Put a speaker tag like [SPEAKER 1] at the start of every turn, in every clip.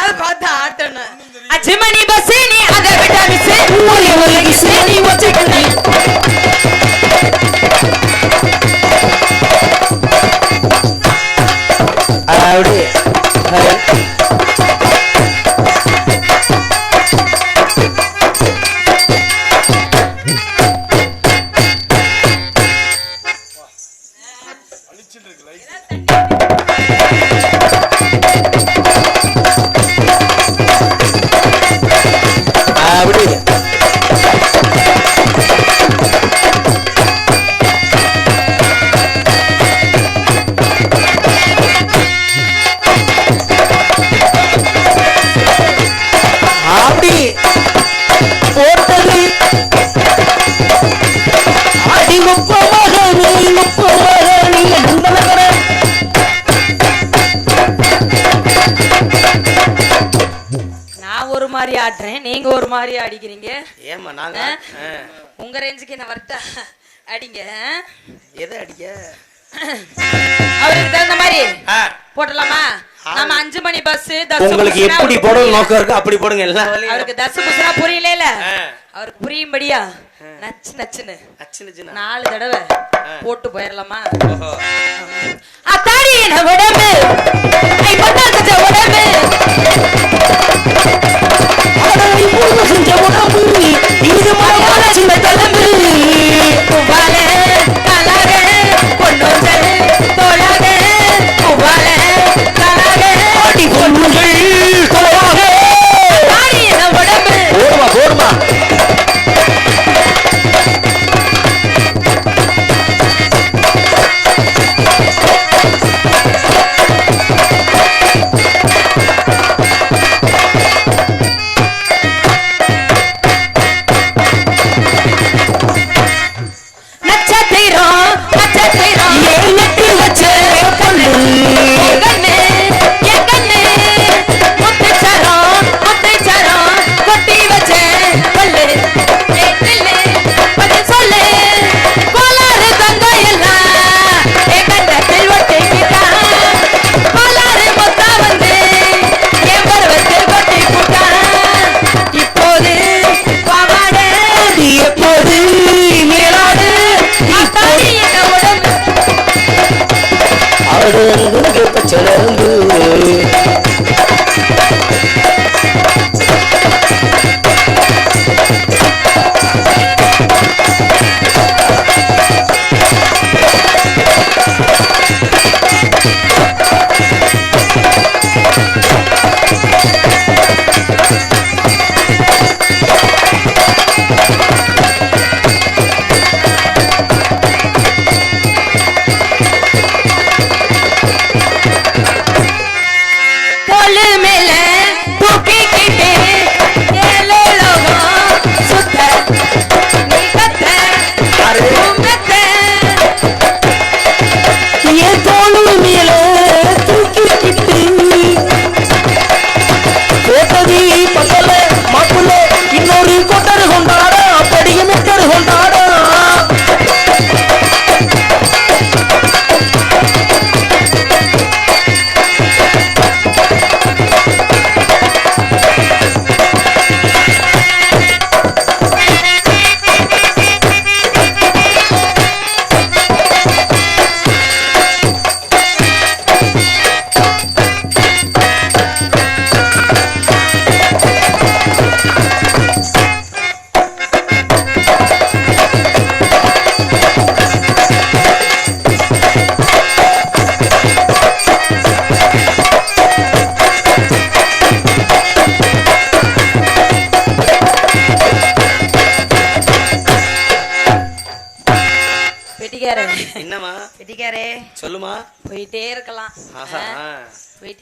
[SPEAKER 1] யாரும் பார்த்து ஆட்டணும் அச்சிமணி பஸ் நீ அதை விட்டாச்சு
[SPEAKER 2] அழிச்சுட்டு இருக்கு லைஃப்
[SPEAKER 3] அப்படிங்க
[SPEAKER 4] முப்பது முப்பது
[SPEAKER 1] ஒரு மாதிரி ஆடுறேன் நீங்க ஒரு மாதிரி அடிக்கிறீங்க.
[SPEAKER 3] ஏமா நாங்க.
[SPEAKER 1] உங்க ரேஞ்சுக்கு என்ன வரட்டா அடிங்க.
[SPEAKER 3] எதை அடிக்க?
[SPEAKER 1] அவருக்கு தகுந்த மாதிரி. போட்டலாமா நம்ம அஞ்சு மணி பஸ்
[SPEAKER 3] உங்களுக்கு எப்படி போடணும் நோக்கம் இருக்கு அப்படி போடுங்க எல்லாம்.
[SPEAKER 1] அவருக்கு தசு புசுனா புரியல. அவருக்கு புரியும்படியா? நச்சு நச்சுன்னு. நாலு தடவை போட்டு போயிடலாமா. அத்தாடி என்ன உடம்பு. ஐ பொண்ணா உணவு இது அதால சின்ன தலைமை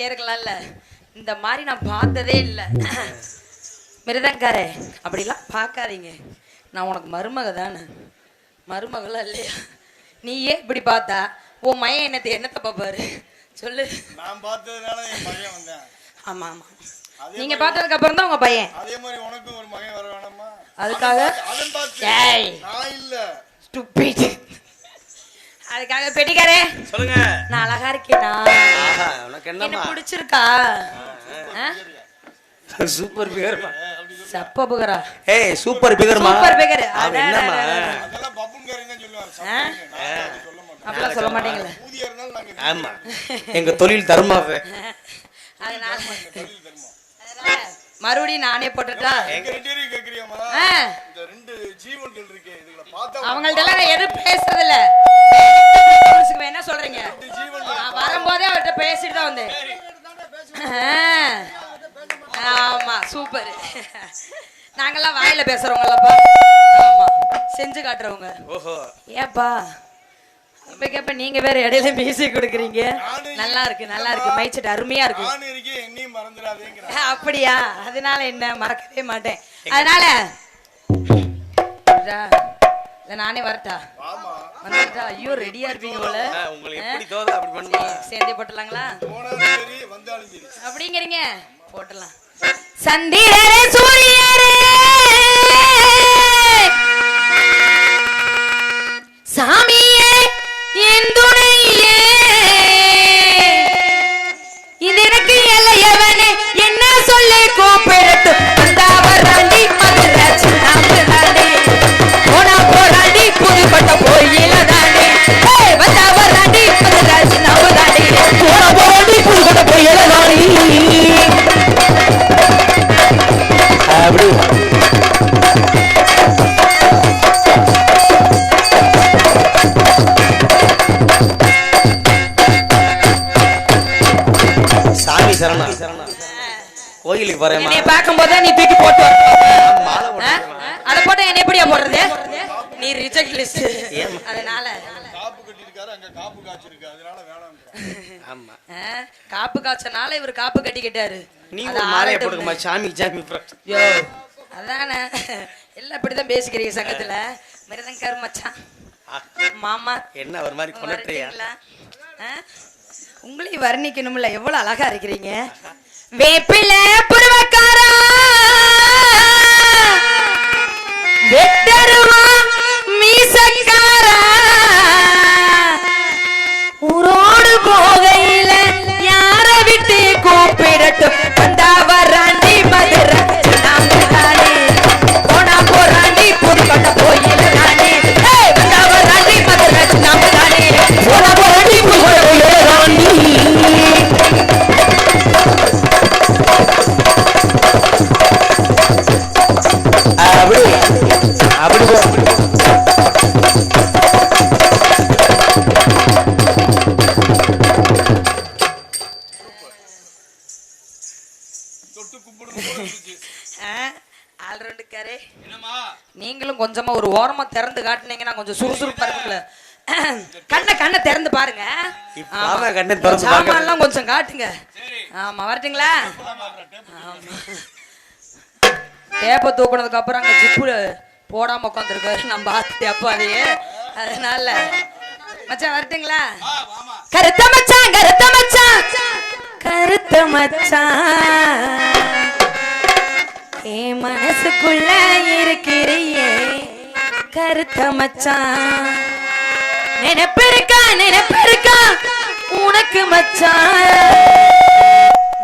[SPEAKER 1] இருக்கலாம்ல இந்த மாதிரி நான் பார்த்ததே இல்லை. மிருதங்காரே அப்படிலாம் பார்க்காதீங்க. நான் உனக்கு மருமக தானே. மருமகளா இல்லையா? நீ ஏன் இப்படி பார்த்தா? உன் மையன் என்னத்தை என்னத்தை பார்ப்பாரு? சொல்லு.
[SPEAKER 2] நான் பார்த்ததுனால என் பையன் வந்தேன்.
[SPEAKER 1] ஆமா ஆமா. நீங்க பார்த்ததுக்கு அப்புறம் தான் உங்க பையன்.
[SPEAKER 2] அதே மாதிரி உனக்கும் ஒரு மகன் வர வேணாமா
[SPEAKER 1] அதுக்காக ஏய்.
[SPEAKER 2] நான் இல்ல.
[SPEAKER 1] Stupid. அதுக்காக பெட்டிக்காரே
[SPEAKER 3] சொல்லுங்க.
[SPEAKER 1] நான் அழகா இருக்கேனா
[SPEAKER 3] உனக்கு
[SPEAKER 1] என்ன
[SPEAKER 3] என்னம்மா
[SPEAKER 1] பிடிச்சிருக்கா?
[SPEAKER 3] சூப்பர் பிகர்மா.
[SPEAKER 1] சப்ப புகரா?
[SPEAKER 3] ஏய் சூப்பர் பிகர்மா.
[SPEAKER 1] Super figure.
[SPEAKER 3] அது என்னம்மா?
[SPEAKER 2] அதெல்லாம் சொல்லுவாங்க. அப்படி சொல்ல மாட்டேன்
[SPEAKER 1] அப்படிலாம் சொல்ல மாட்டீங்களே.
[SPEAKER 3] ஆமா. எங்க தொழில் தர்மாவே.
[SPEAKER 1] அதனால மறுபடியும் நானே போட்டுட்டா? அவங்கள்ட்ட எதுவும் பேசுறது இல்ல புருஷனுக்கு என்ன சொல்றீங்க வரும்போதே அவர்கிட்ட பேசிட்டு தான் வந்தேன். ஆமா சூப்பர் நாங்கெல்லாம் வாயில பேசுறவங்களப்பா ஆமா செஞ்சு காட்டுறவங்க. ஏப்பா? இப்ப கேப்ப நீங்க வேற இடையில மியூசிக் கொடுக்குறீங்க. நல்லா இருக்கு நல்லா இருக்கு. மைச்சட் அருமையா இருக்கு. அப்படியா? அதனால என்ன? மறக்கவே மாட்டேன். அதனால நானே வரட்டா?
[SPEAKER 2] ஆமா.
[SPEAKER 1] வந்துட்டா ஐயோ ரெடியா இருப்பீங்க போல.
[SPEAKER 3] ஆ, உங்களுக்கு எப்படி தோதோ அப்படி பண்ணுங்க
[SPEAKER 1] சேர்ந்தே போட்டுலாங்களா அப்படிங்கிறீங்க? போட்டலாம் சந்திரரே சூரியரே! என் துணையே. இது எனக்கு எல்லையவனே என்ன சொல்ல
[SPEAKER 3] கோப்பை போறேன்
[SPEAKER 1] என்னை பார்க்கும்போது நீ தூக்கி போட்டு? அதை போட்டு என்ன எப்படியா போடுறது? நீ ரிஜெக்ட் லிஸ்ட்
[SPEAKER 3] ஏம்மா?
[SPEAKER 1] அதனால.
[SPEAKER 2] காப்பு கட்டியிருக்காரு அங்க காப்பு காய்ச்சிருக்கு. அதனால வேணாம்.
[SPEAKER 3] ஆமா.
[SPEAKER 1] ஆ, காப்பு காய்ச்சனால இவர் காப்பு கட்டிக்கிட்டாரு.
[SPEAKER 3] நீ மாலையை சாமி சாமி.
[SPEAKER 1] யோ. அதானே. எல்லாம் இப்படிதான் பேசிக்கிறீங்க சங்கத்துல. மிருதங்கர் மச்சான். மாமா.
[SPEAKER 3] என்ன ஒரு மாதிரி?
[SPEAKER 1] ஆ? உங்களையும் வர்ணிக்கணும்ல. எவ்வளவு அழகா இருக்கிறீங்க.
[SPEAKER 2] ¡Me
[SPEAKER 1] pelea! கொஞ்சம் சுறுசுறுப்பா இருக்கும்ல. கண்ணை கண்ணை திறந்து பாருங்க. சாமான்லாம் கொஞ்சம் காட்டுங்க. ஆமா வரட்டுங்களா? டேப்பை தூக்குனதுக்கு அப்புறம் அங்க ஜிப்பு போடாம உட்காந்துருக்காரு. நான் பார்த்துட்டு அப்போ அதையே. அதனால. மச்சான் வரட்டுங்களா? கருத்த மச்சான் கருத்த மச்சான். கருத்த மச்சான். என் மனசுக்குள்ள இருக்கிறியே. கருத்த மச்சான் நினைப்பிருக்கா உனக்கு மச்சான்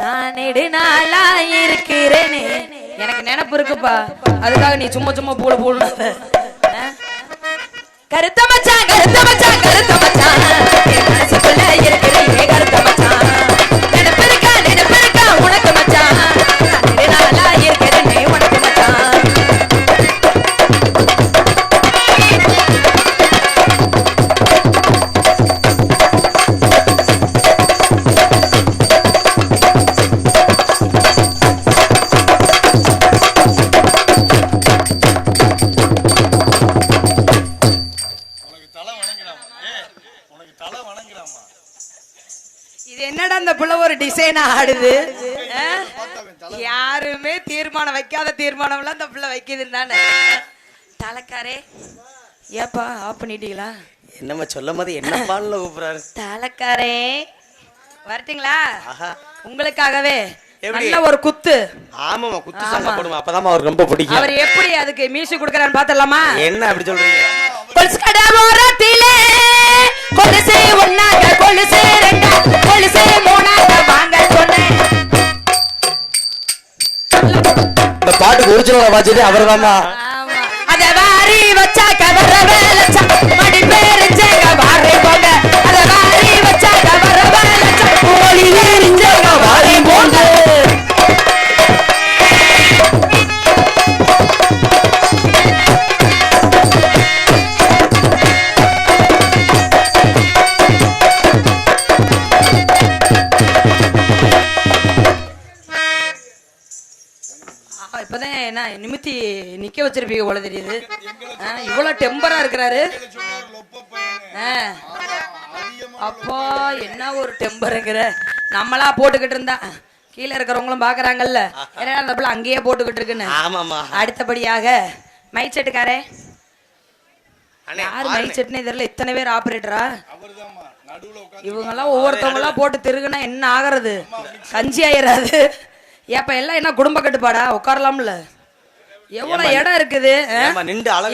[SPEAKER 1] நான் நெடுநாளா இருக்கிறேனே. எனக்கு நினைப்பு இருக்குப்பா. அதுக்காக நீ சும்மா சும்மா போல போடணும் கருத்த மச்சான் கருத்த மச்சான் கருத்த மச்சான் என் டிசைன் ஆடுது? யாருமே தீர்மானம் வைக்காத தீர்மானம்லாம் அந்த புள்ள வைக்குதுன்னு தானே? தலைக்காரே ஏப்பா ஆஃப் பண்ணிட்டீங்களா?
[SPEAKER 3] என்னம்மா சொல்லும் போது என்ன பாடல கூப்பிடுறாரு?
[SPEAKER 1] தலைக்காரே வரட்டுங்களா?
[SPEAKER 3] ஆஹா.
[SPEAKER 1] உங்களுக்காகவே
[SPEAKER 3] எப்படி?
[SPEAKER 1] நல்ல ஒரு குத்து.
[SPEAKER 3] ஆமாமா குத்து
[SPEAKER 1] ஆமா.
[SPEAKER 3] சாங்க போடுமா அப்பதான் அவருக்கு ரொம்ப பிடிக்கும்.
[SPEAKER 1] அவர் எப்படி அதுக்கு மியூசிக் கொடுக்கறான்னு பாத்திரலாமா
[SPEAKER 3] என்ன அப்படி சொல்றீங்க?
[SPEAKER 1] கொலுசு ஓரத்திலே கொலுசு ரெண்டா கொலுசு மூணாக வாங்க சொன்னேன்
[SPEAKER 3] இந்த பாட்டுக்கு ஒரிஜினலா வாச்சது அவர்தாம்மா
[SPEAKER 1] ஆமா. அத வாரி வச்சா நிக்க வச்சிருப்பீங்க போல தெரியுது. இவ்வளவு டெம்பரா இருக்கிறாரு. அப்பா என்ன ஒரு டெம்பருங்கிற நம்மளா போட்டுக்கிட்டு இருந்தா கீழே இருக்கிறவங்களும் பாக்குறாங்கல்ல. ஏன்னா அந்த பிள்ளை அங்கேயே போட்டுக்கிட்டு இருக்குன்னு.
[SPEAKER 3] ஆமாமா
[SPEAKER 1] அடுத்தபடியாக மைக் செட்டுக்காரே யாரு. மைக் செட்னு தெரியல இத்தனை பேர் ஆபரேட்டரா இவங்க எல்லாம் ஒவ்வொருத்தவங்க எல்லாம் போட்டு திருகுனா என்ன ஆகுறது? கஞ்சி ஆயிராது. ஏப்ப எல்லாம் என்ன குடும்ப கட்டுப்பாடா? உட்காரலாம்ல. எவ்வளவு இடம் இருக்குது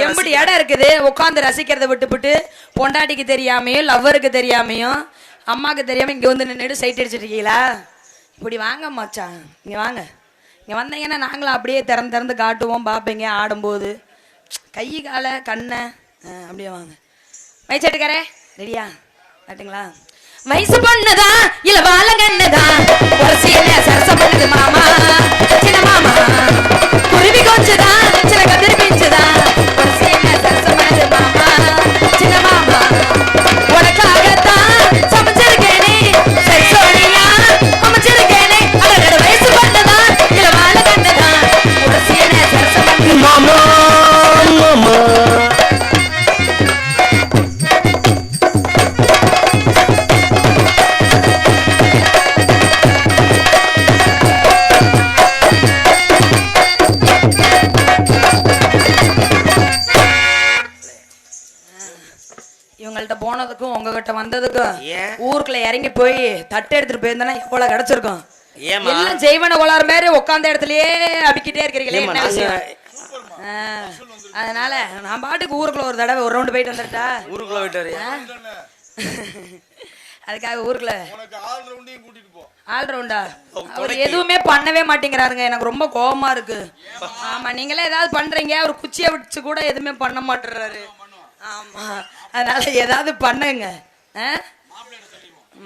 [SPEAKER 1] எம்பிட்டு இடம் இருக்குது? உட்காந்து ரசிக்கிறத விட்டுப்புட்டு பொண்டாட்டிக்கு தெரியாமையும் லவ்வருக்கு தெரியாமையும் அம்மாக்கு தெரியாம இங்க வந்து நின்றுட்டு சைட் அடிச்சிட்டு இருக்கீங்களா? இப்படி வாங்க மச்சான். இங்க வாங்க. இங்க வந்தீங்கன்னா நாங்களும் அப்படியே திறந்து திறந்து காட்டுவோம் பார்ப்பீங்க ஆடும்போது. கை காலை கண்ணை அப்படியே வாங்க. வயசாட்டுக்காரே ரெடியா? காட்டுங்களா வயசு பொண்ணுதான் இல்ல வாழங்கண்ணுதான் ஒரு சீன சரசம் பண்ணுது மாமா. போனதுக்கும் உங்ககிட்ட வந்ததுக்கும்? ஊருக்குள்ள இறங்கி போய் தட்டு எடுத்துட்டு போயிருந்தா எவ்வளவு கிடைச்சிருக்கும்? எல்லாம் ஜெய்வன கோளாறு மாதிரி உட்காந்த இடத்துலயே அடிக்கிட்டே இருக்கிறீங்களே என்ன விஷயம்? அதனால நான் பாட்டுக்கு ஊருக்குள்ள ஒரு தடவை ஒரு ரவுண்டு போயிட்டு வந்துட்டா?
[SPEAKER 3] ஊருக்குள்ள போயிட்டு வரியா?
[SPEAKER 1] அதுக்காக ஊருக்குள்ள.
[SPEAKER 2] ஆல் ரவுண்டையும் கூட்டிட்டு போ.
[SPEAKER 1] ஆல் ரவுண்டா அவர் எதுவுமே பண்ணவே மாட்டேங்கிறாருங்க எனக்கு ரொம்ப கோவமா இருக்கு. ஆமா நீங்களே ஏதாவது பண்றீங்க அவர் குச்சியை வச்சு கூட எதுவுமே பண்ண மாட்டேறாரு. ஆமா. அதனால ஏதாவது பண்ணுங்க.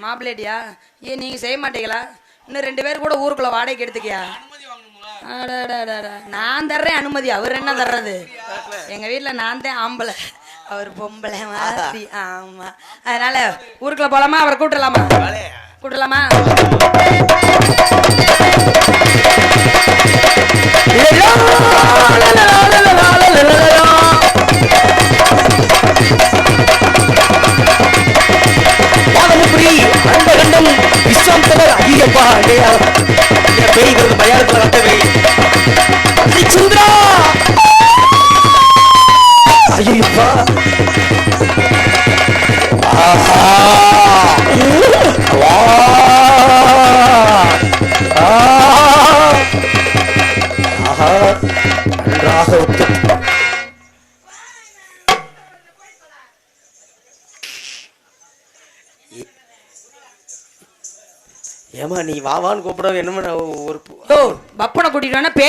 [SPEAKER 1] மாப்பிள்ளைடியா ஏன் நீங்க செய்ய மாட்டீங்களா? இன்னும் ரெண்டு பேர் கூட ஊருக்குள்ள வாடகைக்கு எடுத்துக்கியா? நான் தர்றேன் அனுமதி அவர் என்ன தர்றது எங்க வீட்டுல நான் தான் ஆம்பளை அவர் பொம்பளை மாதிரி ஆமா அதனால ஊருக்குள்ள போலாமா அவரை கூட்டலாமா கூட்டலாமா
[SPEAKER 3] பாதமுப்புரி அண்டகண்டம் விஸ்வாந்தவர் ஐயப்பா டேய், என் பேய் வருது சுந்தரா! ஐயப்பா ஆஹா. ஏமா வாவான்னு கூப்பிட என்னமா ஒரு
[SPEAKER 1] ஓ பப்பனை கூட்டிட்டு வேணா பே